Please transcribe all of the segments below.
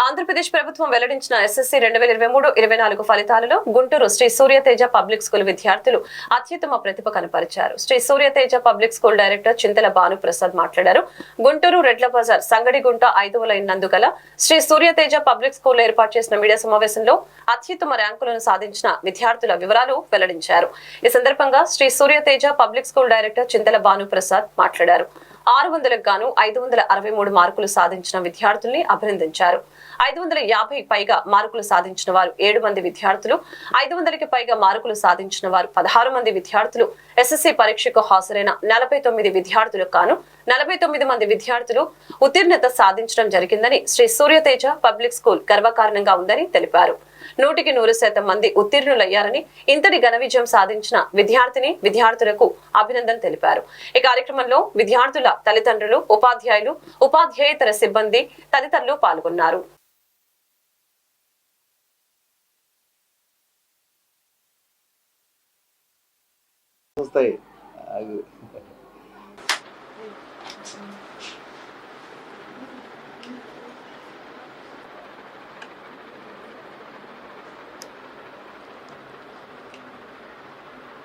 ఆంధ్రప్రదేశ్ ప్రభుత్వం వెల్లడించిన ఎస్ఎస్సీ రెండు వేల ఇరవై మూడు ఇరవై నాలుగు ఫలితాలలో గుంటూరు శ్రీ సూర్యతేజ పబ్లిక్ స్కూల్ విద్యార్థులు అత్యుత్తమ ప్రతిభ కనపరిచారు. Sri Suryateja public school director Chintala Bhanuprasad మాట్లాడారు. గుంటూరు రెడ్ల బజార్ సంగడిగుంట ఐదు నందుగల శ్రీ సూర్యతేజ పబ్లిక్ స్కూల్ ఏర్పాటు చేసిన మీడియా సమావేశంలో అత్యుత్తమ ర్యాంకులను సాధించిన విద్యార్థుల వివరాలు వెల్లడించారు. ఈ సందర్భంగా Sri Suryateja public school director Chintala Bhanuprasad మాట్లాడారు. ఆరు వందలకు గాను ఐదు వందల అరవై మూడు మార్కులు సాధించిన విద్యార్థుల్ని అభినందించారు. ఐదు వందల యాభై పైగా మార్కులు సాధించిన వారు ఏడు మంది విద్యార్థులు ఐదు వందలకి పైగా మార్కులు సాధించిన వారు పదహారు మంది విద్యార్థులు. ఎస్ఎస్సీ పరీక్షకు హాజరైన నలభై తొమ్మిది విద్యార్థులకు గాను నలభై తొమ్మిది మంది విద్యార్థులు ఉత్తీర్ణత సాధించడం జరిగిందని శ్రీ సూర్యతేజ పబ్లిక్ స్కూల్ గర్వకారణంగా ఉందని తెలిపారు. నూటికి నూరు శాతం మంది ఉత్తీర్ణులయ్యారని ఇంతటి ఘన విజయం సాధించిన విద్యార్థిని విద్యార్థులకు అభినందన తెలిపారు. ఈ కార్యక్రమంలో విద్యార్థుల తల్లిదండ్రులు ఉపాధ్యాయులు ఉపాధ్యాయేతర సిబ్బంది తదితరులు పాల్గొన్నారు. వస్తాయి.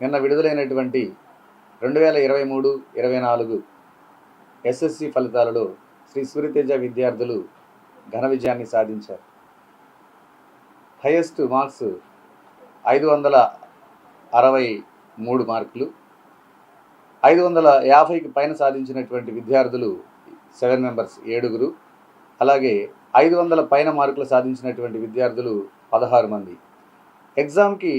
నిన్న విడుదలైనటువంటి రెండు వేల ఇరవై మూడు ఇరవై నాలుగు ఎస్ఎస్సి ఫలితాలలో శ్రీ సూర్యతేజ విద్యార్థులు ఘన విజయాన్ని సాధించారు. హైయెస్ట్ మార్క్స్ ఐదు వందల అరవై మూడు మార్కులు ఐదు వందల యాభైకి పైన సాధించినటువంటి విద్యార్థులు సెవెన్ మెంబర్స్ ఏడుగురు అలాగే ఐదు వందల పైన మార్కులు సాధించినటువంటి విద్యార్థులు పదహారు మంది. ఎగ్జామ్కి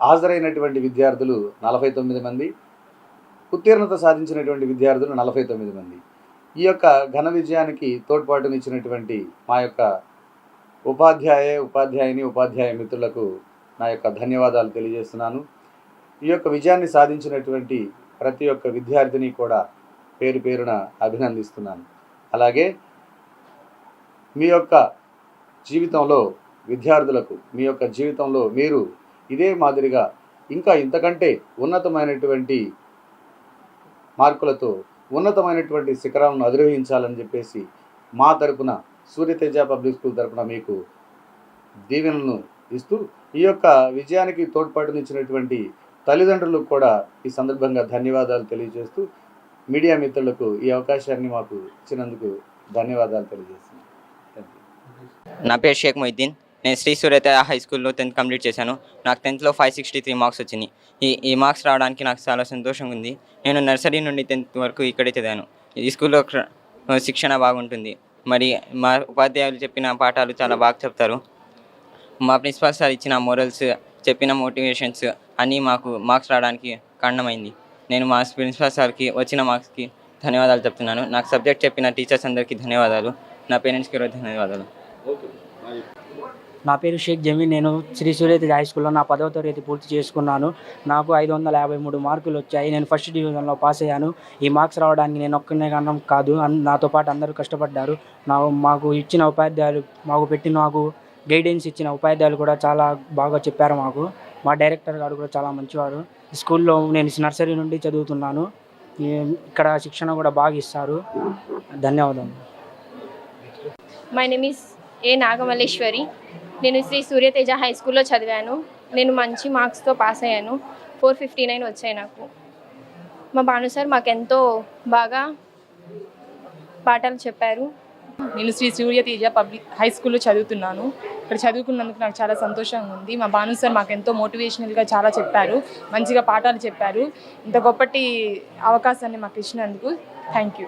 హాజరైనటువంటి విద్యార్థులు నలభై తొమ్మిది మంది ఉత్తీర్ణత సాధించినటువంటి విద్యార్థులు నలభై తొమ్మిది మంది. ఈ యొక్క ఘన విజయానికి తోడ్పాటునిచ్చినటువంటి మా యొక్క ఉపాధ్యాయ ఉపాధ్యాయుని ఉపాధ్యాయ మిత్రులకు నా యొక్క ధన్యవాదాలు తెలియజేస్తున్నాను. ఈ యొక్క విజయాన్ని సాధించినటువంటి ప్రతి ఒక్క విద్యార్థిని కూడా పేరు పేరున అభినందిస్తున్నాను. అలాగే మీ యొక్క జీవితంలో విద్యార్థులకు మీ యొక్క జీవితంలో మీరు ఇదే మాదిరిగా ఇంకా ఇంతకంటే ఉన్నతమైనటువంటి మార్కులతో ఉన్నతమైనటువంటి శిఖరాలను అధిరోహించాలని చెప్పేసి మా తరపున సూర్యతేజ పబ్లిక్ స్కూల్ తరపున మీకు దీవెనలను ఇస్తూ ఈ యొక్క విజయానికి తోడ్పాటునిచ్చినటువంటి తల్లిదండ్రులకు కూడా ఈ సందర్భంగా ధన్యవాదాలు తెలియజేస్తూ మీడియా మిత్రులకు ఈ అవకాశాన్ని మాకు ఇచ్చినందుకు ధన్యవాదాలు తెలియజేస్తున్నాను నా పేరు షేక్ మొయిద్దీన్. నేను శ్రీ సూర్యత హై స్కూల్లో టెన్త్ కంప్లీట్ చేశాను. నాకు టెన్త్లో ఫైవ్ సిక్స్టీ త్రీ మార్క్స్ వచ్చినాయి. ఈ ఈ మార్క్స్ రావడానికి నాకు చాలా సంతోషంగా ఉంది. నేను నర్సరీ నుండి టెన్త్ వరకు ఇక్కడే చదివాను. ఈ స్కూల్లో శిక్షణ బాగుంటుంది. మరి మా ఉపాధ్యాయులు చెప్పిన పాఠాలు చాలా బాగా చెప్తారు. మా ప్రిన్సిపాల్ సార్ ఇచ్చిన మోరల్స్ చెప్పిన మోటివేషన్స్ అన్నీ మాకు మార్క్స్ రావడానికి కారణమైంది. నేను మా ప్రిన్సిపాల్ సార్కి వచ్చిన మార్క్స్కి ధన్యవాదాలు చెప్తున్నాను. నాకు సబ్జెక్ట్ చెప్పిన టీచర్స్ అందరికీ ధన్యవాదాలు. నా పేరెంట్స్కి కూడా ధన్యవాదాలు. నా పేరు షేక్ జమీన్. నేను శ్రీ సూర్యతేజ హై స్కూల్లో నా పదవ తరగతి పూర్తి చేసుకున్నాను. నాకు ఐదు వందల యాభై మూడు మార్కులు వచ్చాయి. నేను ఫస్ట్ డివిజన్లో పాస్ అయ్యాను. ఈ మార్క్స్ రావడానికి నేను ఒక్కనే కారణం కాదు. నాతో పాటు అందరూ కష్టపడ్డారు. నా మాకు ఇచ్చిన ఉపాధ్యాయులు మాకు పెట్టిన మాకు గైడెన్స్ ఇచ్చిన ఉపాధ్యాయులు కూడా చాలా బాగా చెప్పారు మాకు. మా డైరెక్టర్ గారు కూడా చాలా మంచివారు. స్కూల్లో నేను నర్సరీ నుండి చదువుతున్నాను. ఇక్కడ శిక్షణ కూడా బాగా ఇస్తారు. ధన్యవాదాలు. My name is A Nagamalleswari. నేను శ్రీ సూర్యతేజ హై స్కూల్లో చదివాను. నేను మంచి మార్క్స్తో పాస్ అయ్యాను. ఫోర్ ఫిఫ్టీ నైన్ వచ్చాయి నాకు. మా భాను సార్ మాకెంతో బాగా పాఠాలు చెప్పారు. నేను శ్రీ సూర్యతేజ పబ్లిక్ హై స్కూల్లో చదువుతున్నాను. ఇక్కడ చదువుకున్నందుకు నాకు చాలా సంతోషంగా ఉంది. మా భాను సార్ మాకు ఎంతో మోటివేషనల్గా చాలా చెప్పారు. మంచిగా పాఠాలు చెప్పారు. ఇంత గొప్పటి అవకాశాన్ని మాకు ఇచ్చినందుకు థ్యాంక్ యూ.